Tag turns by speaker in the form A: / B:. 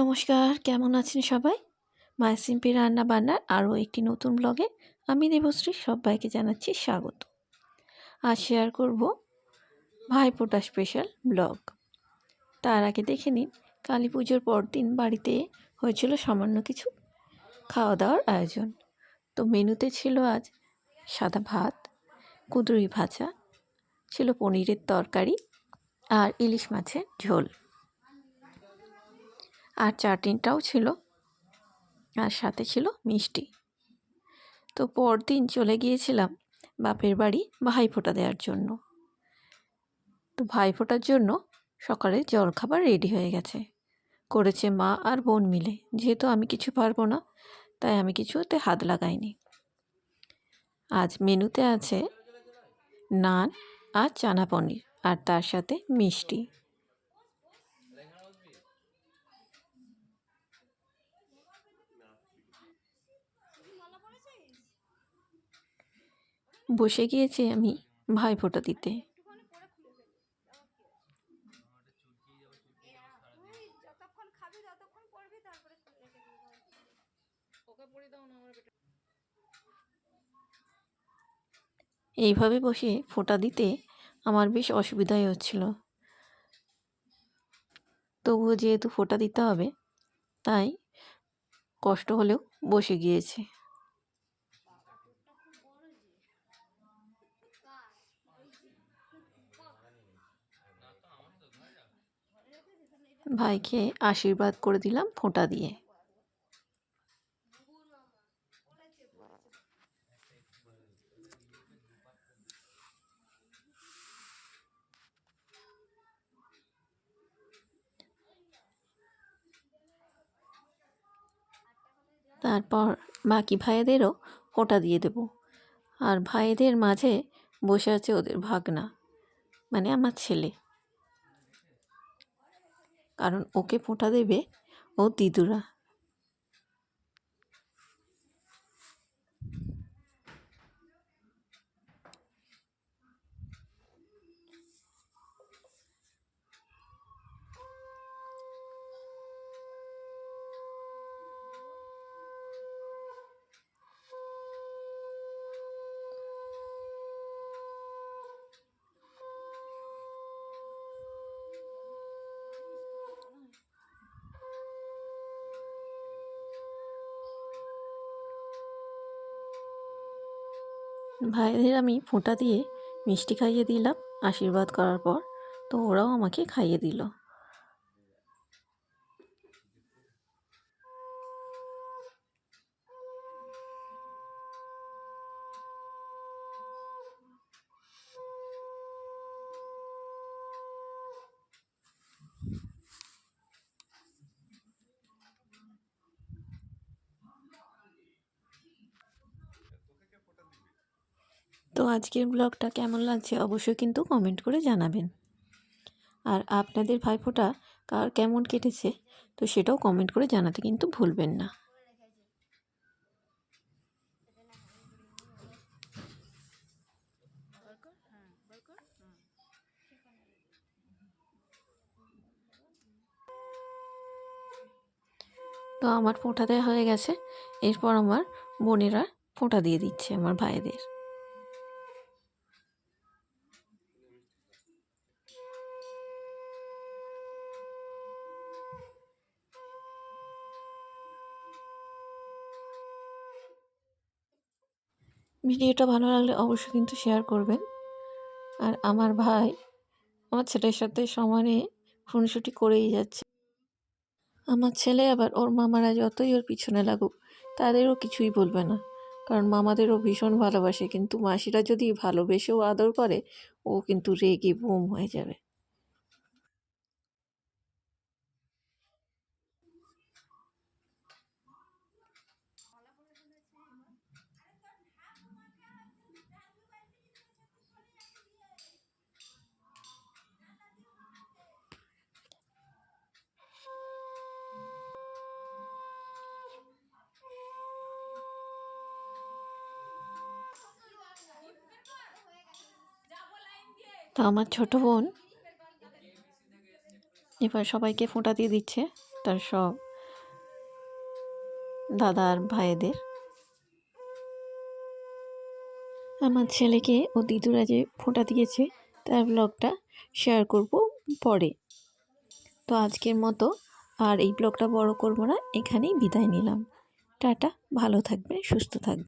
A: নমস্কার, কেমন আছেন সবাই? মায়ের সিম্পি রান্না বান্নার আরও একটি নতুন ব্লগে আমি দেবশ্রী সবাইকে জানাচ্ছি স্বাগত। আজ শেয়ার করব ভাইফোঁটা স্পেশাল ব্লগ। তার আগে দেখে নিন, কালী পুজোর পরদিন বাড়িতে হয়েছিল সামান্য কিছু খাওয়া দাওয়ার আয়োজন। তো মেনুতে ছিল আজ সাদা ভাত, কুদরুই ভাজা, ছিল পনিরের তরকারি আর ইলিশ মাছের ঝোল। আর চাটনিটাও ছিল। আর সাথে ছিল মিষ্টি। তো পরদিন চলে গিয়েছিলাম বাপের বাড়ি ভাইফোঁটা দেওয়ার জন্য। তো ভাইফোঁটার জন্য সকালে জলখাবার রেডি হয়ে গেছে। করেছে মা আর বোন মিলে। যেহেতু আমি কিছু পারব না, তাই আমি কিছুতে হাত লাগাইনি। আজ মেনুতে আছে নান আর চানা পনির আর তার সাথে মিষ্টি। বসে গিয়েছি আমি ভাইফোঁটা দিতে। এইভাবে বসে ফোঁটা দিতে আমার বেশ অসুবিধাই হচ্ছিল। তবুও যেহেতু ফোঁটা দিতে হবে, তাই কষ্ট হলেও বসে গিয়েছে। ভাইকে আশীর্বাদ করে দিলাম ফোঁটা দিয়ে। তারপর বাকি ভাইদেরও ফোঁটা দিয়ে দেব। আর ভাইদের মাঝে বসে আছে ওদের ভাগনা মানে আমার ছেলে। কারণ ওকে ফোঁটা দেবে ও দিদুরা ভাইদের আমি ফোঁটা দিয়ে মিষ্টি খাইয়ে দিলাম, আশীর্বাদ করার পর তো ওরাও আমাকে খাইয়ে দিল। তো আজকের ব্লগটা কেমন লাগছে অবশ্যই কিন্তু কমেন্ট করে জানাবেন। আর আপনাদের ভাইফোঁটা কার কেমন কেটেছে তো সেটাও কমেন্ট করে জানাতে কিন্তু ভুলবেন না। তো আমার ফোঁটা দেওয়া হয়ে গেছে। এরপর আমার বোনেরা ফোঁটা দিয়ে দিচ্ছে আমার ভাইদের। ভিডিওটা ভালো লাগলে অবশ্যই কিন্তু শেয়ার করবেন। আর আমার ভাই আমার ছেলের সাথে সমানে খুনসুটি করেই যাচ্ছে। আমার ছেলে আবার ওর মামারা যতই ওর পিছনে লাগুক, তাদেরও কিছুই বলবে না। কারণ মামাদেরও ভীষণ ভালোবাসে, কিন্তু মাসিরা যদি ভালোবেসেও আদর করে, ও কিন্তু রেগে বুম হয়ে যাবে। তো আমার ছোট বোন এবার সবাইকে ফোঁটা দিয়ে দিচ্ছে তার সব দাদা আর ভাইদের। আমার ছেলেকে ও দিদুরা যে ফোঁটা দিয়েছে তার ব্লগটা শেয়ার করব পরে। তো আজকের মতো আর এই ব্লগটা বড় করব না, এখানেই বিদায় নিলাম। টাটা, ভালো থাকবেন, সুস্থ থাকবেন।